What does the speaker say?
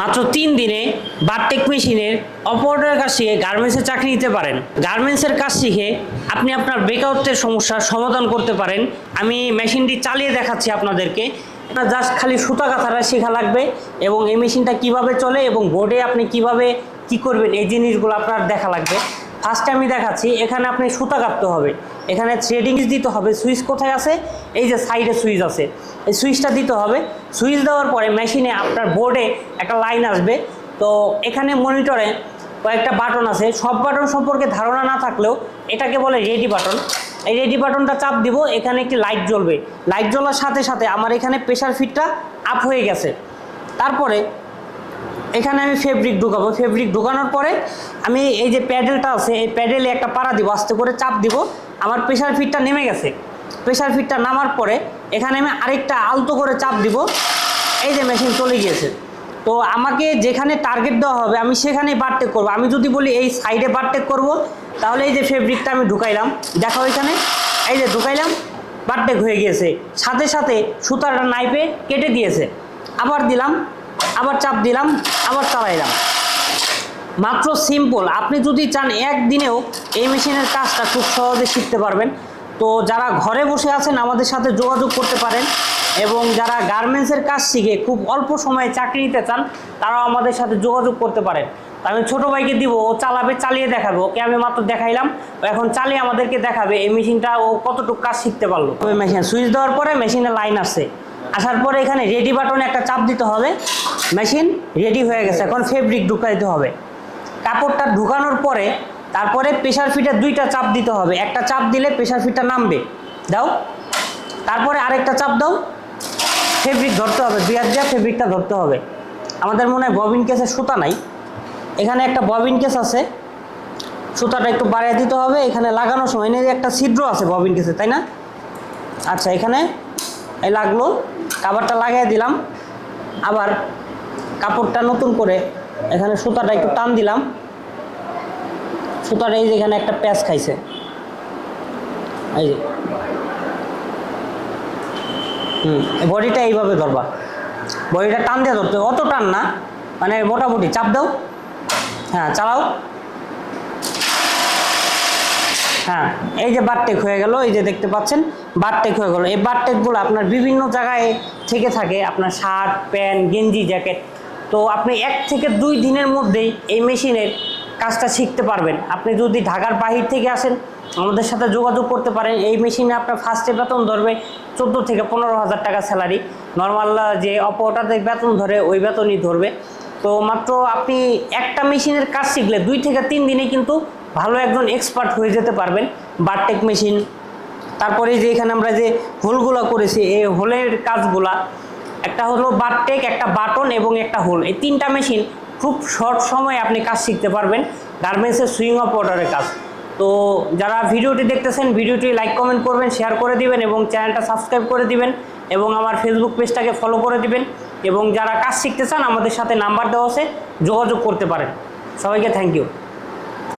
মাত্র তিন দিনে বারটেক মেশিনের অপারেটরের কাছ থেকে গার্মেন্টসের চাকরি নিতে পারেন। গার্মেন্টসের কাজ শিখে আপনি আপনার বেকারত্বের সমস্যার সমাধান করতে পারেন। আমি মেশিনটি চালিয়ে দেখাচ্ছি আপনাদেরকে। আপনার জাস্ট খালি সুতা কাঁথাটা শেখা লাগবে এবং এই মেশিনটা কীভাবে চলে এবং বোর্ডে আপনি কীভাবে কি করবেন এই জিনিসগুলো আপনার দেখা লাগবে। ফার্স্টে আমি দেখাচ্ছি, এখানে আপনি সুতা কাটতে হবে। এখানে থ্রেডিং দিতে হবে, সুইচ কোথায় আছে? এই যে সাইডে সুইচ আছে। এই সুইচটা দিতে হবে। সুইচ দেওয়ার পরে মেশিনে আপনার বোর্ডে একটা লাইন আসবে। তো এখানে মনিটরে কয়েকটা বাটন আছে। সব বাটন সম্পর্কে ধারণা না থাকলেও এটাকে বলে রেডি বাটন এই রেডি বাটনটা চাপ দিব, এখানে একটি লাইট জ্বলবে। লাইট জ্বলার সাথে সাথে আমার এখানে প্রেশার ফিটটা আপ হয়ে গেছে। তারপরে এখানে আমি ফেব্রিক ঢুকাবো। ফেব্রিক ঢুকানোর পরে আমি এই যে প্যাডেলটা আছে, এই প্যাডেলে একটা পাড়া দিব, আস্তে করে চাপ দিব। আমার প্রেশার ফিটটা নেমে গেছে। প্রেশার ফিটটা নামার পরে এখানে আমি আরেকটা আলতো করে চাপ দিব। এই যে মেশিন চলে গিয়েছে। তো আমাকে যেখানে টার্গেট দেওয়া হবে, আমি সেখানেই বারটেক করব। আমি যদি বলি এই সাইডে বারটেক করব, তাহলে এই যে ফেব্রিকটা আমি ঢুকাইলাম। দেখো এখানে, এই যে ঢুকাইলাম বারটেক হয়ে গিয়েছে। সাথে সাথে সুতাটা নাইপে কেটে দিয়েছে। আবার দিলাম আবার চাপ দিলাম, আবার চালাইলাম। মাত্র সিম্পল আপনি যদি চান একদিনেও এই মেশিনের কাজটা খুব সহজে শিখতে পারবেন। তো যারা ঘরে বসে আছেন, আমাদের সাথে যোগাযোগ করতে পারেন এবং যারা গার্মেন্টসের কাজ শিখে খুব অল্প সময়ে চাকরি নিতে চান, তারাও আমাদের সাথে যোগাযোগ করতে পারেন। আমি ছোটো ভাইকে দিব, ও চালাবে, চালিয়ে দেখাবে। ওকে আমি মাত্র দেখাইলাম, ও এখন চালিয়ে আমাদেরকে দেখাবে এই মেশিনটা ও কতটুকু কাজ শিখতে পারল। মেশিন সুইচ দেওয়ার পরে মেশিনে লাইন আসছে আসার পরে এখানে রেডি বাটনে একটা চাপ দিতে হবে। মেশিন রেডি হয়ে গেছে, এখন ফেব্রিক ঢুকাইতে হবে। কাপড়টা ঢুকানোর পরে তারপরে প্রেশার ফিটের দুইটা চাপ দিতে হবে। একটা চাপ দিলে প্রেশার ফিটটা নামবে। দাও। তারপরে আরেকটা চাপ দাও। ফেব্রিক ধরতে হবে, দুই হাত দিয়ে ফেব্রিকটা ধরতে হবে। আমাদের মনে হয় ববিন কেসে সুতা নাই। এখানে একটা ববিন কেস আছে। সুতাটা একটু বাড়িয়ে দিতে হবে। এখানে লাগানোর সময় এনে একটা ছিদ্র আছে ববিন কেসে তাই না? আচ্ছা এখানে এই লাগল। কাবারটা লাগিয়ে দিলাম। আবার কাপড়টা নতুন করে এখানে সুতাটা একটু টান দিলাম। সুতাটা এই যে এখানে একটা প্যাচ খাইছে। এই যে। হুম বডিটা এইভাবে ধরবা। বডিটা টান দিয়ে ধরতে অত টান না। মানে মোটামুটি চাপ দাও। হ্যাঁ চালাও। হ্যাঁ এই যে বারটেক হয়ে গেল, এই যে দেখতে পাচ্ছেন, বারটেক হয়ে গেল। এই বারটেকগুলো আপনার বিভিন্ন জায়গায় থেকে থাকে, আপনার শার্ট, প্যান্ট, গেঞ্জি, জ্যাকেট। তো আপনি এক থেকে দুই দিনের মধ্যেই এই মেশিনের কাজটা শিখতে পারবেন। আপনি যদি ঢাকার বাহির থেকে আসেন, আমাদের সাথে যোগাযোগ করতে পারেন। এই মেশিনে আপনার ফার্স্টে বেতন ধরবে চোদ্দ থেকে পনেরো হাজার টাকা স্যালারি নর্মাল যে অপরটাতে বেতন ধরে, ওই বেতনই ধরবে। তো মাত্র আপনি একটা মেশিনের কাজ শিখলে দুই থেকে তিন দিনে কিন্তু ভালো একজন এক্সপার্ট হয়ে যেতে পারবেন বারটেক মেশিন তারপরে যে এখানে আমরা যে হোলগুলো করেছি, এই হোলের কাজগুলা, একটা হলো বারটেক একটা বাটন এবং একটা হোল এই তিনটা মেশিন খুব শর্ট সময়ে আপনি কাজ শিখতে পারবেন গার্মেন্টসের সুইং অপারেটরের কাজ। তো যারা ভিডিওটি দেখতেছেন, ভিডিওটি লাইক কমেন্ট করবেন শেয়ার করে দিবেন এবং চ্যানেলটা সাবস্ক্রাইব করে দিবেন এবং আমার ফেসবুক পেজটাকে ফলো করে দিবেন। এবং যারা কাজ শিখতে চান, আমাদের সাথে নাম্বার দেওয়া আছে, যোগাযোগ করতে পারেন। সবাইকে থ্যাংক ইউ